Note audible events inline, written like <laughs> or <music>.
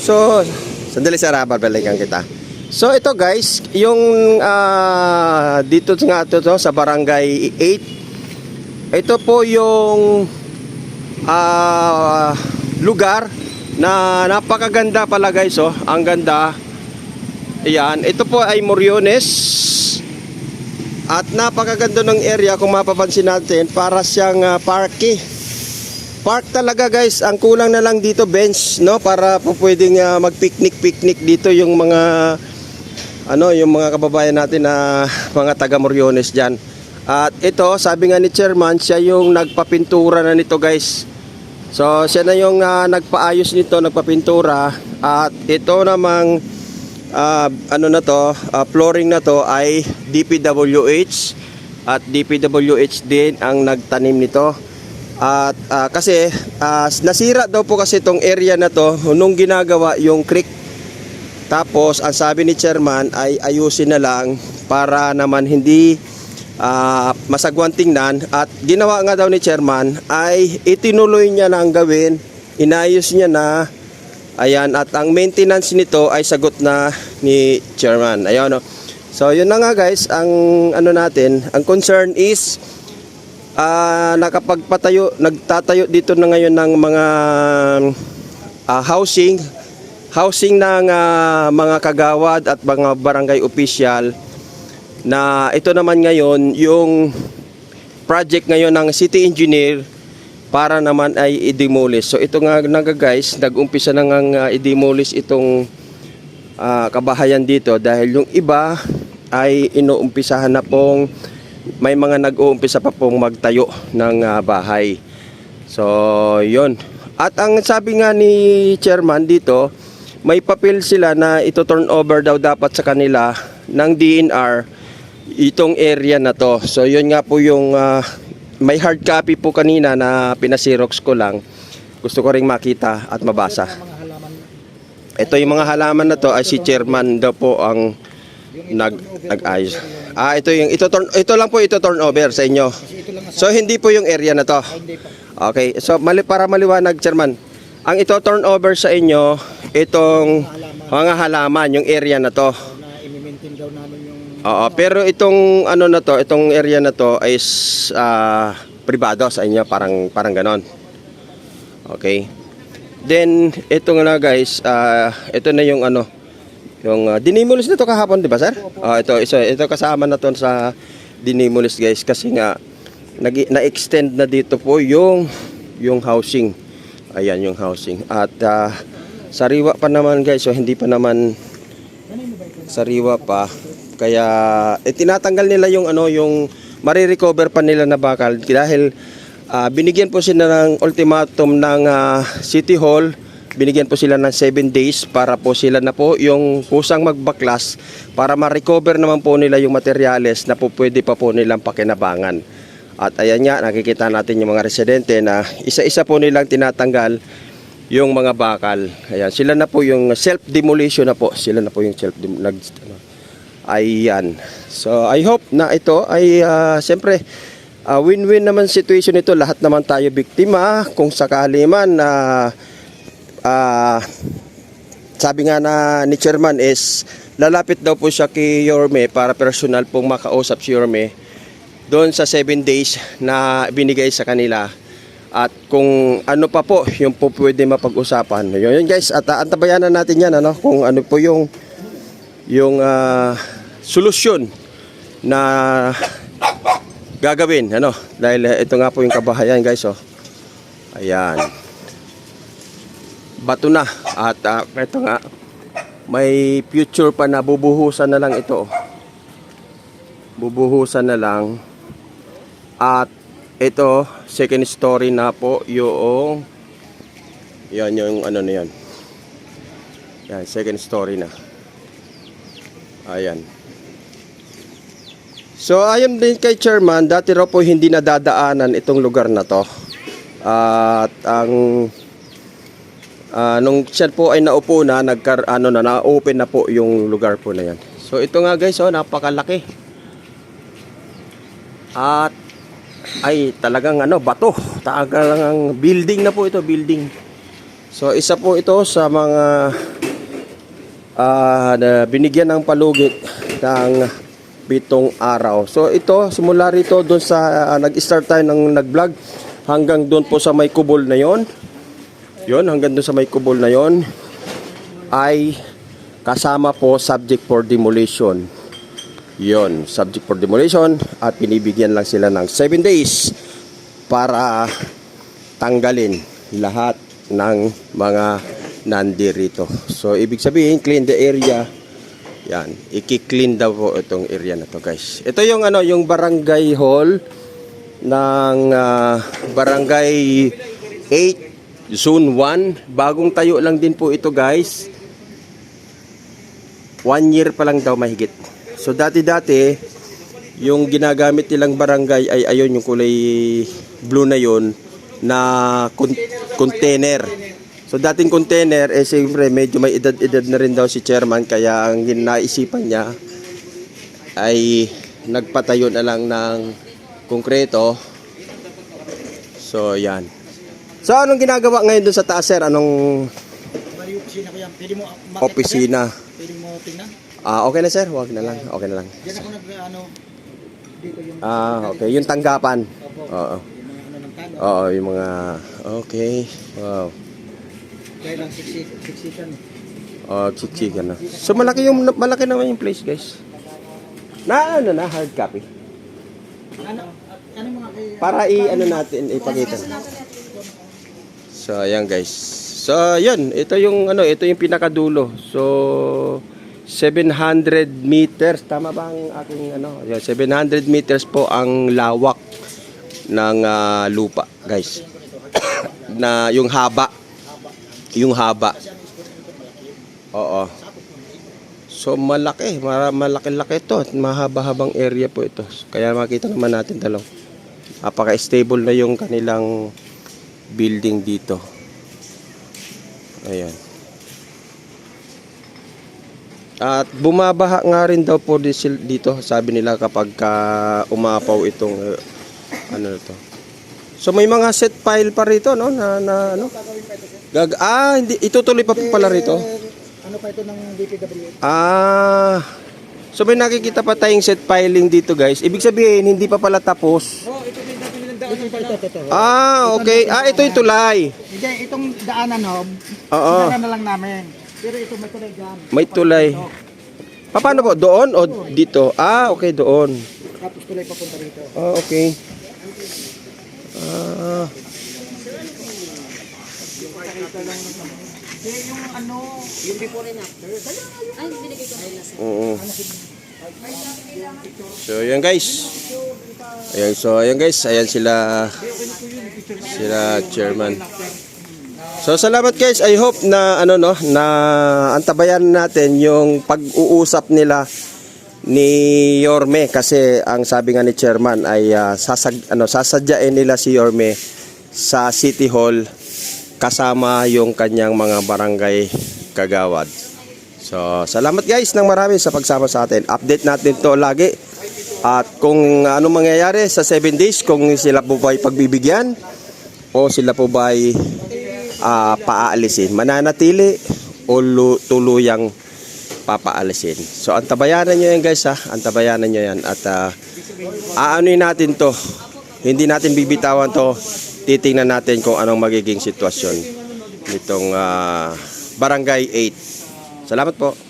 So, sandali sir, ha, babalikan kita. So ito guys, yung ah, dito nga ito to, sa barangay 8. Ito po yung ah, lugar na napakaganda pala guys oh. Ang ganda. Ayan, ito po ay Moriones. At napakaganda ng area kung mapapansin natin para siyang ah, parky. Park talaga guys. Ang kulang na lang dito bench no para po pwedeng ah, mag-picnic-picnic dito yung mga ano yung mga kababayan natin na <laughs> mga taga Moriones diyan. At ito, sabi nga ni chairman, siya yung nagpapintura na nito guys. So siya na yung ah, nagpaayos nito, nagpapintura at ito namang ah, ano na to, ah, flooring na to ay DPWH at DPWH din ang nagtanim nito. At ah, kasi ah, nasira daw po kasi itong area na to nung ginagawa yung creek. Tapos ang sabi ni chairman ay ayusin na lang para naman hindi ah, masagwan tingnan at ginawa nga daw ni chairman ay itinuloy niya na ang gawin, inayos niya na Ayan, at ang maintenance nito ay sagot na ni chairman. Ayun, no? So, yun na nga guys, ang ano natin, ang concern is ah nakapagpatayo, nagtatayo dito na ngayon ng mga ah, housing, housing ng ah, mga kagawad at mga barangay official na ito naman ngayon yung project ngayon ng city engineer para naman ay i-demolish. So ito nga nga guys, nag-umpisa na nga i-demolish itong ah, kabahayan dito dahil yung iba ay inuumpisahan na pong may mga nag-uumpisa pa pong magtayo ng ah, bahay. So, yon. At ang sabi nga ni chairman dito, may papel sila na ito turn over daw dapat sa kanila ng DNR itong area na to. So, yun nga po yung ah, may hard copy po kanina na pinasirox ko lang. Gusto ko ring makita at mabasa. Ito yung mga halaman na to ay si chairman daw po ang nag nag-ayos. Ah, ito yung ito turn ito lang po ito turn over sa inyo. So hindi po yung area na to. Okay. So mali para maliwanag chairman. Ang ito turn over sa inyo itong mga halaman yung area na to. Oo, pero itong ano na to, itong area na to is ah, privado sa inyo, parang parang ganon. Okay. Then ito nga na guys, ah, ito na yung ano, yung uh, dinimulis na to kahapon, di ba sir? Oh, ito, ito, ito kasama na to sa dinimulis guys kasi nga na-extend na dito po yung yung housing. Ayan yung housing. At ah, sariwa pa naman guys, so hindi pa naman sariwa pa. Kaya eh, tinatanggal nila yung ano yung marirecover pa nila na bakal dahil ah, binigyan po sila ng ultimatum ng ah, City Hall. Binigyan po sila ng 7 days para po sila na po yung kusang magbaklas para ma-recover naman po nila yung materyales na po pwede pa po nilang pakinabangan. At ayan nga, nakikita natin yung mga residente na isa-isa po nilang tinatanggal yung mga bakal. Ayan, sila na po yung self-demolition na po. Sila na po yung self nag ano. Ayan. So, I hope na ito ay ah, siyempre ah, win-win naman situation ito. Lahat naman tayo biktima kung sakali man na ah, sabi nga na ni chairman is lalapit daw po siya kay Yorme para personal pong makausap si Yorme doon sa 7 days na binigay sa kanila at kung ano pa po yung po pwede mapag-usapan. Yun, yun guys, at uh, antabayanan natin yan ano, kung ano po yung yung ah, solusyon na gagawin ano dahil eh, ito nga po yung kabahayan guys oh. Ayan. Bato na at ah, ito nga may future pa na bubuhusan na lang ito. Bubuhusan na lang at ito, second story na po yung yan yung ano na yan. Yan, second story na. Ayan. So ayon din kay chairman, dati raw po hindi nadadaanan itong lugar na to. At ang ah, nung siya po ay naupo na, nagkar ano na na-open na po yung lugar po na yan. So ito nga guys, oh, napakalaki. At ay talagang ano bato talagang building na po ito building So isa po ito sa mga ah, na binigyan ng palugit ng pitong araw. So ito simula rito doon sa ah, nag-start tayo ng nag-vlog hanggang doon po sa may kubol na 'yon. 'Yon hanggang doon sa may kubol na 'yon ay kasama po subject for demolition. 'Yon, subject for demolition at pinibigyan lang sila ng 7 days para tanggalin lahat ng mga nandirito. So, ibig sabihin, clean the area. Yan, i-clean daw po itong area na to, guys. Ito yung ano, yung barangay hall ng ah, barangay 8 Zone 1. Bagong tayo lang din po ito, guys. One year pa lang daw mahigit. So, dati-dati, yung ginagamit nilang barangay ay ayon yung kulay blue na yon na con- container. So dating container eh siyempre medyo may edad-edad na rin daw si chairman kaya ang naisipan niya ay nagpatayo na lang ng konkreto. So yan. So anong ginagawa ngayon dun sa taas sir? Anong Bali, opisina ko yan. Pwede mo makita opisina? Pwede mo tingnan. Ah, okay na sir, wag na lang. Okay na lang. Diyan ako nag, ano, dito yung, Ah, okay, yung tanggapan. Opo. Oo. yung mga ano ng talo. Oo, yung mga okay. Wow. Dahil lang siksik, siksikan. Oh, chichigan na. So malaki yung malaki naman yung place, guys. Na ano na hard copy. Ano, ano mga kay... Para i ano natin ipakita. So ayan guys. So yun, ito yung ano, ito yung pinakadulo. So 700 meters tama ba ang aking ano? Yan, 700 meters po ang lawak ng ah, lupa, guys. <coughs> na yung haba. Yung haba. Oo. So malaki, malaki-laki ito at mahaba-habang area po ito. Kaya makita naman natin dalaw. Napaka-stable na yung kanilang building dito. Ayan. At bumabaha nga rin daw po dito, sabi nila kapag ka umapaw itong uh, ano to. So may mga set file pa rito no na, na ano? Gag ah, hindi itutuloy pa po pala rito. Ano pa ito ng DPWH? Ah. So may nakikita pa tayong set filing dito guys. Ibig sabihin hindi pa pala tapos. Oh, ito. Ito, ito, ito. Ah, okay. Ah, ito yung tulay. Hindi, itong daanan, no? Oo. Na lang namin. Pero ito may tulay dyan. May tulay. Pa, paano po? Doon o dito? Ah, okay, doon. Tapos tulay papunta rito. Ah, okay. Ah, yung ano, yung before and after. Ay, binigay ko oo. So, ayan guys. Ayan, so, ayan guys. Ayan sila sila chairman. So, salamat guys. I hope na ano no, na antabayan natin yung pag-uusap nila ni Yorme kasi ang sabi nga ni chairman ay ah, sasag ano sasadyain nila si Yorme sa City Hall kasama yung kanyang mga barangay kagawad. So, salamat guys ng marami sa pagsama sa atin. Update natin to lagi. At kung ano mangyayari sa 7 days, kung sila po ba ay pagbibigyan o sila po ba ay ah, paaalisin. Mananatili o lu- tuluyang papaalisin. So, antabayanan nyo yan guys ha. Antabayanan nyo yan. At ah, aanuin natin to. Hindi natin bibitawan to. Titingnan natin kung anong magiging sitwasyon nitong ah, Barangay 8. Salamat po.